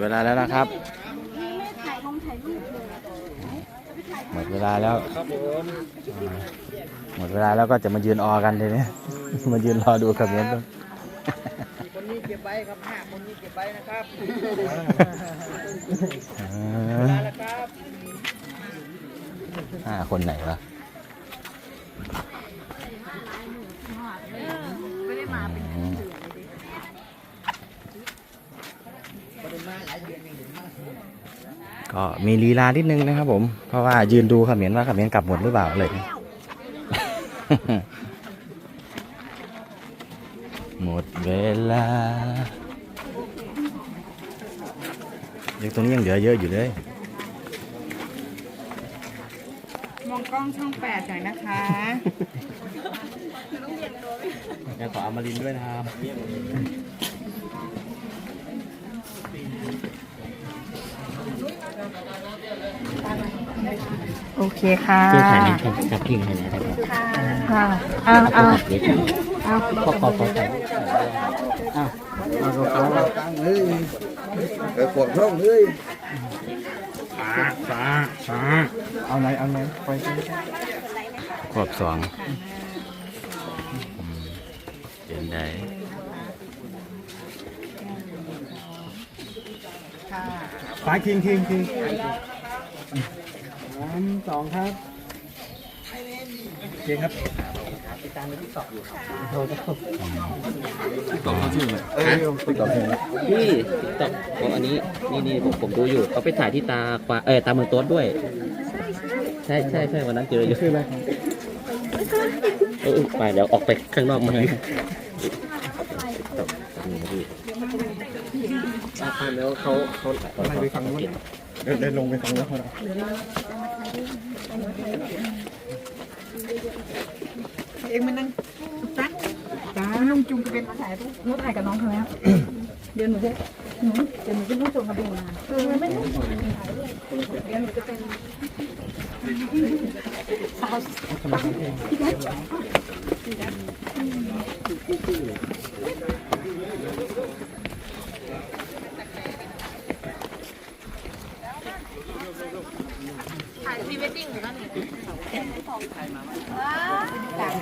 เวลาแล้วนะครับถ่ายลงถ่ายรูปเลยหมดเวลาแล้วครับผมหมดเวลาแล้วก็จะมายืนออกันเลยเนี่ยมายืนรอดูครับเนี่ยคนนี้เก็บไว้ครับห้าคนนี้เก็บไว้นะครับเอเวอลาแล้วครับห้าคนไหนวะ ไม่ได้มาเป็น อืม ก็มีลีลานิดนึงนะครับ ผม เพราะว่ายืนดูเขมิ้นว่าเขมิ้นกลับหมดหรือเปล่าเลยหมดเวลายังตรงนี้ยังเหลือเยอะอยู่เลย มองกล้องช่องแปดหน่อยนะคะยังขออมรินด้วยนะครับ โอเคค่ะที่ถ่ายในแท็กกับกิ่งให้นะครับค่ะเอาเอาเด็กเอาขอขอขอถ่ายมาก็เขาตั้งเลยไปกดร่องเลยสาสาเอาไหนเอาไหนไปขวบสองเป็นไงสายคิงคิงคิง สามสองครับโอเคครับพี่ตอบของอันนี้นี่นี่ผมผมดูอยู่เขาไปถ่ายที่ตาควาเออตาเมืองโต๊ดด้วย ใช่ใช่ใช่วันนั้นเจออยู่เออไปเดี๋ยวออกไปข้างนอกมาพี่แล้วเขาเขาไปฟังนู้นเดินเดินลงไปฟังนู้นเขา เองมานั่งจ้าจ้าลุงจุงก็เป็นมาถ่ายรูปนู้ถ่ายกับน้องเขาแล้วเดี๋ยวหนูจะหนูเดี๋ยวหนูจะนุ่งส่งกระเบนมาเออไม่ต้องถ่ายด้วยเดี๋ยวหนูจะเป็นสาวถ่ายพรีเวดดิ้งหรือว่าไง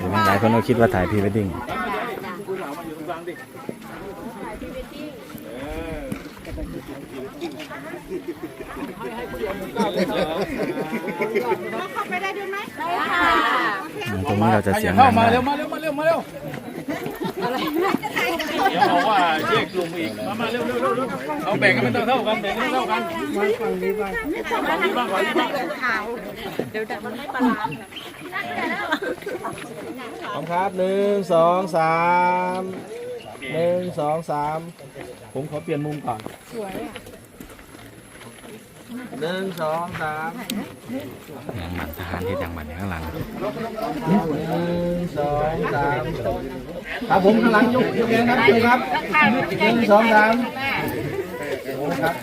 เห็นไหมหลายคนก็คิดว่าถ่ายพรีเวดดิ้งเข้าไปได้ด้วยไหมได้ค่ะอืมตรงนี้เราจะเสียงดัเข้างมาได้เร็วมาเร็วมาเร็วมาเร็ว เดี๋ยวบอกว่าแยกกลุ่มอีก มามาเร็วเร็วเร็วเร็วเอาแบ่งกันเป็นเท่ากันแบ่งกันเท่ากันมาฝั่งนี้บ้างฝั่งนี้บ้างมีบ้างขาวเดี๋ยวแต่มันไม่ปลาพร้อมครับหนึ่งสองสามหนึ่งสองสามผมขอเปลี่ยนมุมก่อน สวยอะ หนึ่งสองสามยังหมันทหารที่ยังหมันอยู่ข้างหลังหนึ่งสองสามครับผมข้างหลังยกยกแขนครับยกครับหนึ่งสองสามครับ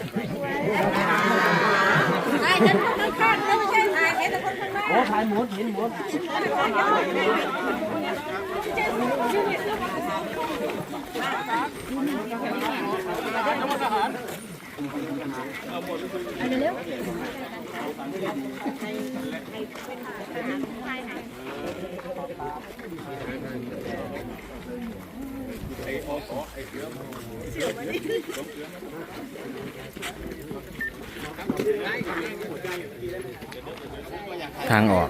ไอ้ฉันคนข้างๆไม่ใช่ถ่ายเห็นแต่คนข้างหน้าโอ้ถ่ายหมดเห็นหมดทา ทางออก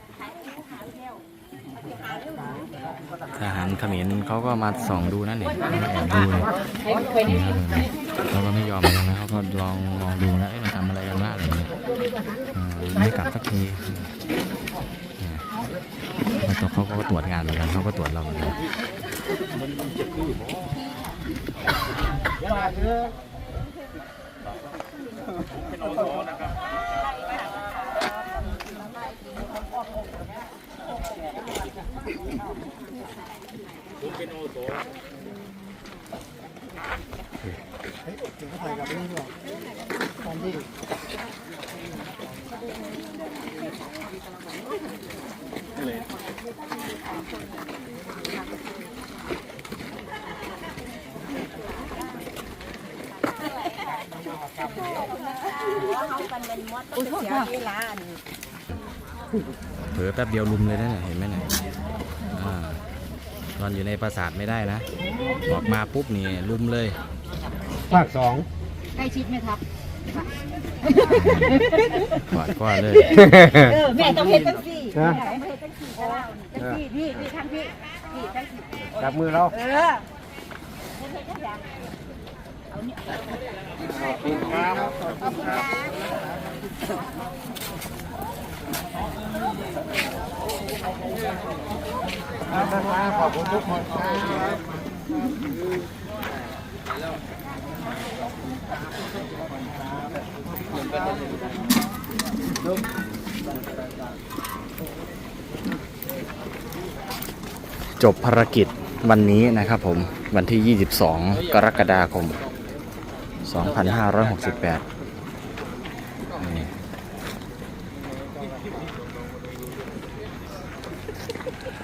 ทหารเขมรเขาก็มาส่องดูนั่นเองแอบดูเลยเขาก็ไม่ยอมนนะเขาก็ลองลองดูนะมันทำอะไรกันบ้างอะไรเงี้ยไม่กลับสักทีแล้วตัวเขาก็ตรวจงานเหมือนกันเขาก็ตรวจเราเหมือนกัน เผลอแป๊บเดียวลุมเลยนะเนี่ยเห็นไหมเนี่ย นอนอยู่ในปราสาทไม่ได้นะ ออกมาปุ๊บนี่ลุมเลย ภาคสองใกล้ชิดไหมครับ กอดก้อนเลย เออแม่ต้องเห็นตั้งสี่นะแม่ต้องเห็นตั้งสี่ก็เล่าตั้งสี่นี่นี่ทั้งพี่นี่ทั้งสี่จับมือเราเออขอบคุณ ทุกคนครับจบภารกิจวันนี้นะครับผม วันที่ 22 กรกฎาคม 2568นี่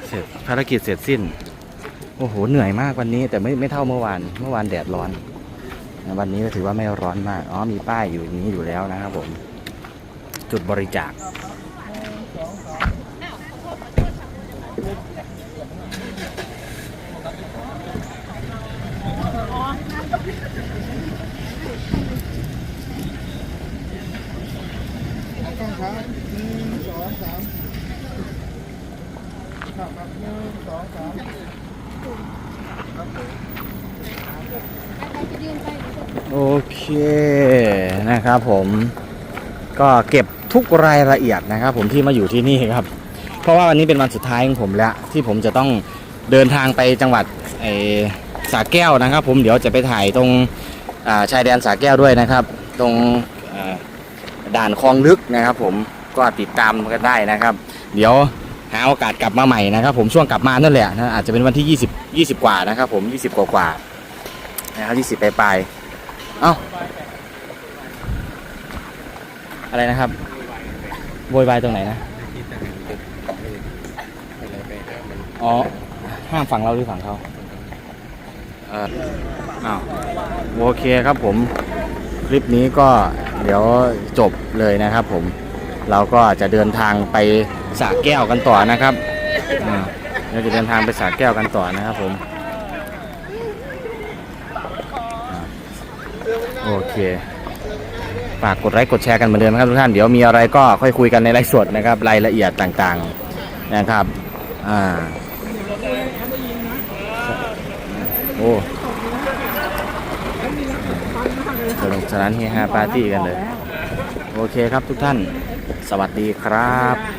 เสร็จ ภารกิจเสร็จสิ้น โอ้โห เหนื่อยมากวันนี้ แต่ไม่ไม่เท่าเมื่อวาน เมื่อวานแดดร้อน วันนี้ก็ถือว่าไม่ร้อนมาก อ๋อ มีป้ายอยู่อย่างนี้อยู่แล้วนะครับผม จุดบริจาค ต้องครับหนึ่งสองสามครับครับหนึ่งสองสาม โอเคนะครับผมก็เก็บทุกรายละเอียดนะครับ ผมที่มาอยู่ที่นี่ครับ เพราะว่าวันนี้เป็นวันสุดท้ายของผมแล้ว ที่ผมจะต้องเดินทางไปจังหวัดไอ้สาแก้วนะครับ ผมเดี๋ยวจะไปถ่ายตรงาชายแดนสาแก้วด้วยนะครับ ตรงด่านคลองลึกนะครับ ผมก็ติดตามกันได้นะครับ เดี๋ยว หาโอกาสกลับมาใหม่นะครับ ผมช่วงกลับมานั่นแหละนะอาจจะเป็นวันที่ 20 20 กว่านะครับผม20กว่ากว่านะครับ20ปลายปลายเอ้าอะไรนะครับโวยวายตรงไหนนะอ๋อห้ามฝั่งเราหรือฝั่งเขาเอออ้าวโอเคครับผม คลิปนี้ก็เดี๋ยวจบเลยนะครับผม เราก็จะเดินทางไปสระแก้วกันต่อนะครับอ่าเราจะเดินทางไปสระแก้วกันต่อนะครับผมอ่าโอเคฝากกดไลค์กดแชร์กันเหมือนเดิมนะครับทุกท่านเดี๋ยวมีอะไรก็ค่อยคุยกันในไลฟ์สดนะครับรายละเอียดต่างๆนะครับอ่าโอ้สนุกสนานเฮฮาปาร์ตี้กันเลย โอเคครับทุกท่าน สวัสดีครับ